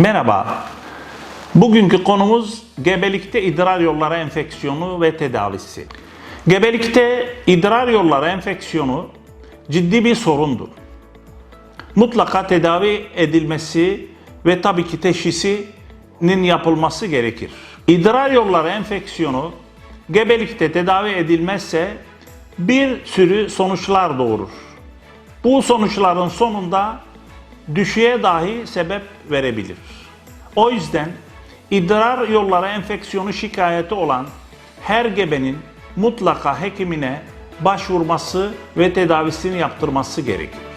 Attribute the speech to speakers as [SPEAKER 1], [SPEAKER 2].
[SPEAKER 1] Merhaba. Bugünkü konumuz gebelikte idrar yolları enfeksiyonu ve tedavisi. Gebelikte idrar yolları enfeksiyonu ciddi bir sorundur. Mutlaka tedavi edilmesi ve tabii ki teşhisinin yapılması gerekir. İdrar yolları enfeksiyonu gebelikte tedavi edilmezse bir sürü sonuçlar doğurur. Bu sonuçların sonunda düşüğe dahi sebep verebilir. O yüzden idrar yolları enfeksiyonu şikayeti olan her gebenin mutlaka hekimine başvurması ve tedavisini yaptırması gerekir.